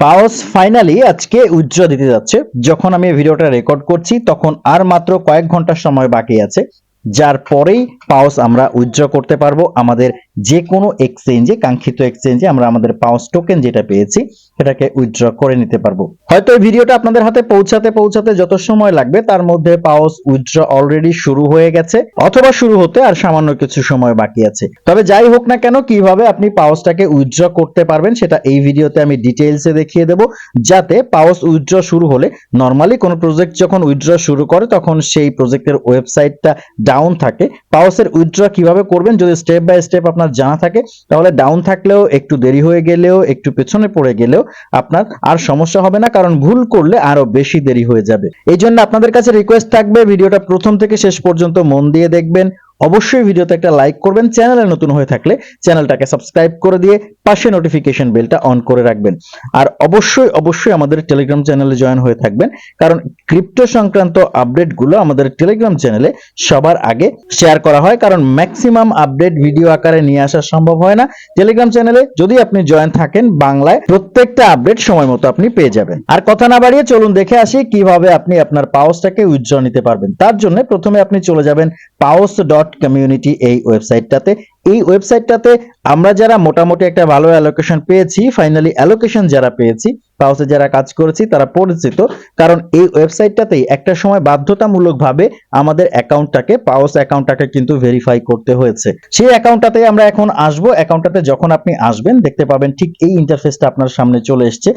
পাওস finally আজকে উজ্জ্বল দিতে যাচ্ছে। যখন আমি ভিডিওটা রেকর্ড করছি, তখন আর মাত্র কয়েক ঘণ্টার সময় বাকি আছে, যার পরেই পাওস আমরা উজ্জ্বল করতে পারব। আমাদের যে কোনো এক্সচেঞ্জে কাঙ্ক্ষিত এক্সচেঞ্জে আমরা আমাদের পাওস টোকেন যেটা পেয়েছি সেটাকে উইথড্র করে নিতে পারব। হয়তো এই ভিডিওটা আপনাদের হাতে পৌঁছাতে পৌঁছাতে যত সময় লাগবে, তার মধ্যে পাওস উইথড্র অলরেডি শুরু হয়ে গেছে, অথবা শুরু হতে আর সামান্য কিছু সময় বাকি আছে। তবে যাই হোক না কেন, কীভাবে আপনি পাওসটাকে উইথড্র করতে পারবেন, সেটা এই ভিডিওতে আমি ডিটেইলসে দেখিয়ে দেব, যাতে পাওস উইথড্র শুরু হলে নর্মালি কোনো প্রজেক্ট যখন উইথড্র শুরু করে, তখন সেই প্রজেক্টের ওয়েবসাইটটা ডাউন থাকে। পাওসের উইথড্র কীভাবে করবেন, যদি স্টেপ বাই স্টেপ আপনার জানা থাকে, তাহলে ডাউন থাকলেও, একটু দেরি হয়ে গেলেও, একটু পেছনে পড়ে গেলেও আপনার আর সমস্যা হবে না, কারণ ভুল করলে আরও বেশি দেরি হয়ে যাবে। এই জন্য আপনাদের কাছে রিকোয়েস্ট থাকবে, ভিডিওটা প্রথম থেকে শেষ পর্যন্ত মন দিয়ে দেখবেন। অবশ্যই ভিডিওতে একটা লাইক করবেন। চ্যানেলে নতুন হয়ে থাকলে চ্যানেলটাকে সাবস্ক্রাইব করে দিয়ে পাশে নোটিফিকেশন বেলটা অন করে রাখবেন। আর অবশ্যই অবশ্যই আমাদের টেলিগ্রাম চ্যানেলে জয়েন হয়ে থাকবেন। কারণ ক্রিপ্টো সংক্রান্ত আপডেটগুলো আমাদের টেলিগ্রাম চ্যানেলে সবার আগে শেয়ার করা হয়। কারণ ম্যাক্সিমাম আপডেট ভিডিও আকারে নিয়ে আসা সম্ভব হয় না। টেলিগ্রাম চ্যানেলে যদি আপনি জয়েন থাকেন, বাংলায় প্রত্যেকটা আপডেট সময় মতো আপনি পেয়ে যাবেন। আর কথা না বাড়িয়ে চলুন দেখে আসি কীভাবে আপনি আপনার পাওসটাকে উইথড্র নিতে পারবেন। তার জন্য প্রথমে আপনি চলে যাবেন পাওস ডট কমিউনিটি এই ওয়েবসাইটটাতে এই ওয়েবসাইটটাতে আমরা যারা মোটামুটি একটা ভালো অ্যালোকেশন পেয়েছি ফাইনালি অ্যালোকেশন যারা পেয়েছি পাউসে যারা কাজ করেছি, তারা পরিচিত। কারণ এই ওয়েবসাইটটাতেই একটা সময় বাধ্যতামূলকভাবে আমাদের অ্যাকাউন্টটাকে পাউস অ্যাকাউন্টটাকে কিন্তু ভেরিফাই করতে হয়েছে। সেই অ্যাকাউন্টটাতে আমরা এখন আসব। অ্যাকাউন্টটাতে যখন আপনি আসবেন, দেখতে পাবেন ঠিক এই ইন্টারফেসটা আপনার সামনে চলে এসছে।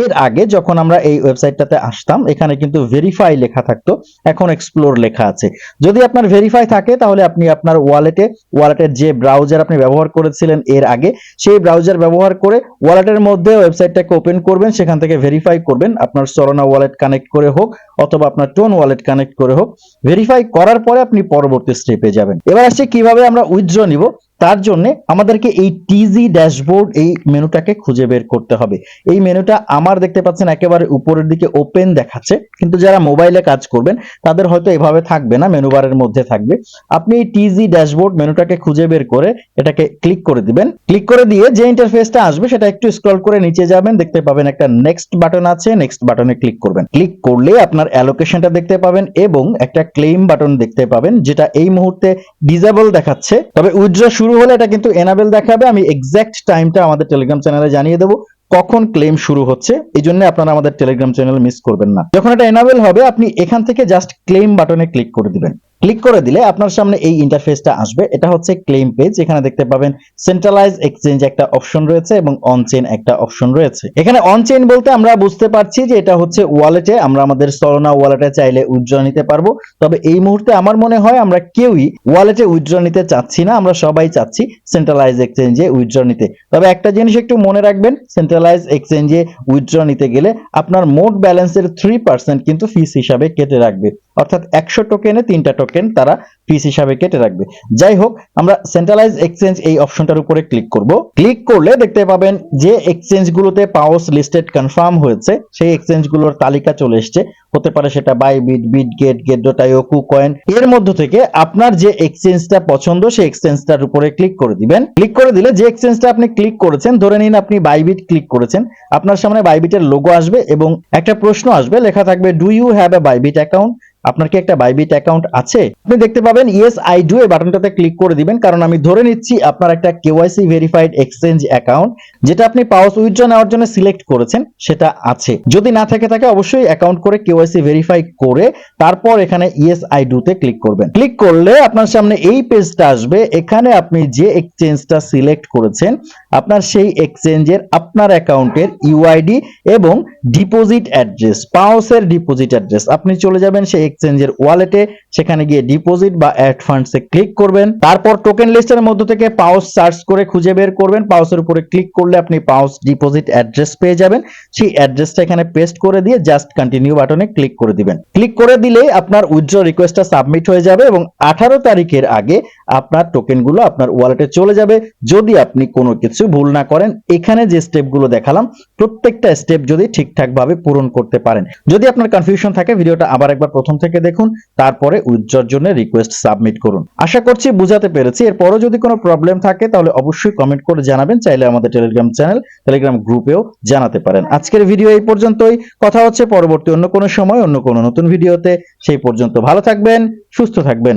এর আগে যখন আমরা এই ওয়েবসাইটটাতে আসতাম, এখানে কিন্তু ভেরিফাই লেখা থাকতো। এখন এক্সপ্লোর লেখা আছে। যদি আপনার ভেরিফাই থাকে, তাহলে আপনি আপনার ওয়ালেটে ওয়ালেটের যে ব্রাউজার আপনি ব্যবহার করেছিলেন এর আগে, সেই ব্রাউজার ব্যবহার করে ওয়ালেটের মধ্যে ওয়েবসাইটটাকে ওপেন করবেন। সেখান থেকে ভেরিফাই করবেন, আপনার সরনা ওয়ালেট কানেক্ট করে হোক অথবা আপনার টোন ওয়ালেট কানেক্ট করে হোক। ভেরিফাই করার পরে আপনি পরবর্তী স্টেপে যাবেন। এবার আসছে কীভাবে আমরা উইথড্র নিব। তার জন্য আমাদেরকে এই টিজি ড্যাশবোর্ড এই মেনুটাকে খুঁজে বের করতে হবে। এই মেনুটা আমার দেখতে পাচ্ছেন একেবারে উপরের দিকে ওপেন দেখাচ্ছে, কিন্তু যারা মোবাইলে কাজ করবেন, তাদের হয়তো এভাবে থাকবে না মেনু বারের মধ্যে থাকবে। আপনি এই টিজি ড্যাশবোর্ড মেনুটাকে খুঁজে বের করে এটাকে ক্লিক করে দিবেন। ক্লিক করে দিয়ে যে ইন্টারফেসটা আসবে, সেটা একটু স্ক্রল করে নিচে যাবেন, দেখতে পাবেন একটা নেক্সট বাটন আছে নেক্সট বাটনে ক্লিক করবেন। ক্লিক করলে আপনার অ্যালোকেশনটা দেখতে পাবেন এবং একটা ক্লেম বাটন দেখতে পাবেন, যেটা এই মুহূর্তে ডিজেবল দেখাচ্ছে। তবে উইথড্র হলে এটা কিন্তু এনাবেল দেখাবে। আমি এক্স্যাক্ট টাইমটা আমাদের টেলিগ্রাম চ্যানেলে জানিয়ে দেবো কখন ক্লেম শুরু হচ্ছে। এই জন্য আপনারা আমাদের টেলিগ্রাম চ্যানেল মিস করবেন না। যখন এটা এনাবেল হবে, আপনি এখান থেকে জাস্ট ক্লেম বাটনে ক্লিক করে দিবেন। ক্লিক করে দিলে আপনার সামনে এই ইন্টারফেসটা আসবে। এটা হচ্ছে ক্লেম পেজ এখানে দেখতে পাবেন সেন্ট্রালাইজ এক্সচেঞ্জ একটা অপশন রয়েছে এবং অন চেইন একটা অপশন রয়েছে। এখানে অন চেইন বলতে আমরা বুঝতে পারছি যে এটা হচ্ছে ওয়ালেটে আমরা আমাদের সলোনা ওয়ালেটে চাইলে উইথড্র নিতে পারব। তবে এই মুহূর্তে আমার মনে হয় আমরা কেউই ওয়ালেটে উইথড্র নিতে চাচ্ছি না, আমরা সবাই চাচ্ছি সেন্ট্রালাইজ এক্সচেঞ্জে উইথড্র নিতে। তবে একটা জিনিস একটু মনে রাখবেন সেন্ট্রালাইজ এক্সচেঞ্জে উইথড্র নিতে গেলে আপনার মোট ব্যালেন্সের থ্রি পার্সেন্ট কিন্তু ফিস হিসাবে কেটে রাখবে। অর্থাৎ একশো টোকেনে তিনটা টোকেন তারা ফিস হিসাবে কেটে রাখবে। যাই হোক, আমরা সেন্ট্রালাইজ এক্সচেঞ্জ এই অপশনটার উপরে ক্লিক করব। ক্লিক করলে দেখতে পাবেন যে পাওস লিস্টেড কনফার্ম হয়েছে। সেই তালিকা চলে এসছে। হতে পারে সেটা বাইবিট বিটগেট গেটডোটাইও কুকয়েন এর মধ্য থেকে আপনার যে এক্সচেঞ্জটা পছন্দ, সেই এক্সচেঞ্জটার উপরে ক্লিক করে দিবেন। ক্লিক করে দিলে যে এক্সচেঞ্জটা আপনি ক্লিক করেছেন, ধরে নিন আপনি বাইবিট ক্লিক করেছেন, আপনার সামনে বাইবিটের লোগো আসবে এবং একটা প্রশ্ন আসবে, লেখা থাকবে do you have a Bybit account আপনার কি একটা বাইবিট অ্যাকাউন্ট আছে? আপনি দেখতে পাবেন ইয়েস আই ডু এই বাটনটাতে ক্লিক করে দিবেন, কারণ আমি ধরে নিচ্ছি আপনার একটা কেওয়াইসি ভেরিফাইড এক্সচেঞ্জ অ্যাকাউন্ট যেটা আপনি পাওয়াস উইথড্র নেওয়ার জন্য সিলেক্ট করেছেন, সেটা আছে। যদি না থাকে থাকে, অবশ্যই অ্যাকাউন্ট করে কেওয়াইসি ভেরিফাই করে, তারপর এখানে ইয়েস আই ডু তে ক্লিক করবেন। ক্লিক করলে আপনার সামনে এই পেজটা আসবে, এখানে আপনি যে এক্সচেঞ্জটা সিলেক্ট করেছেন, আপনার সেই এক্সচেঞ্জের আপনার অ্যাকাউন্টের ইউআইডি এবং ডিপোজিট অ্যাড্রেস পাওসের ডিপোজিট অ্যাড্রেস আপনি চলে যাবেন সেই এক্সচেঞ্জের ওয়ালেটে সেখানে গিয়ে ডিপোজিট বা অ্যাড ফান্ডস ক্লিক করবেন। তারপর টোকেন লিস্টের মধ্য থেকে পাউস সার্চ করে খুঁজে বের করবেন। পাউসের উপরে ক্লিক করলে আপনি পাউস ডিপোজিট অ্যাড্রেস পেয়ে যাবেন। সেই অ্যাড্রেসটা এখানে পেস্ট করে দিয়ে জাস্ট কন্টিনিউ বাটনে ক্লিক করে দিবেন। ক্লিক করে দিলে আপনার উইথড্র রিকোয়েস্টটা সাবমিট হয়ে যাবে এবং আঠারো তারিখের আগে আপনার টোকেনগুলো আপনার ওয়ালেটে চলে যাবে। যদি আপনি কোনো কিছু ভুল না করেন, এখানে যে স্টেপগুলো দেখালাম, প্রত্যেকটা স্টেপ যদি ঠিকঠাক ভাবে পূরণ করতে পারেন। যদি আপনার কনফিউশন থাকে, ভিডিওটা আবার একবার প্রথম থেকে দেখুন, তারপরে উইথড্রর জন্য রিকোয়েস্ট সাবমিট করুন। আশা করছি বুঝাতে পেরেছি। এরপরও যদি কোনো প্রবলেম থাকে, তাহলে অবশ্যই কমেন্ট করে জানাবেন। চাইলে আমাদের টেলিগ্রাম চ্যানেল টেলিগ্রাম গ্রুপেও জানাতে পারেন। আজকের ভিডিও এই পর্যন্তই। কথা হচ্ছে পরবর্তী অন্য কোনো সময়, অন্য কোনো নতুন ভিডিওতে সেই পর্যন্ত ভালো থাকবেন, সুস্থ থাকবেন।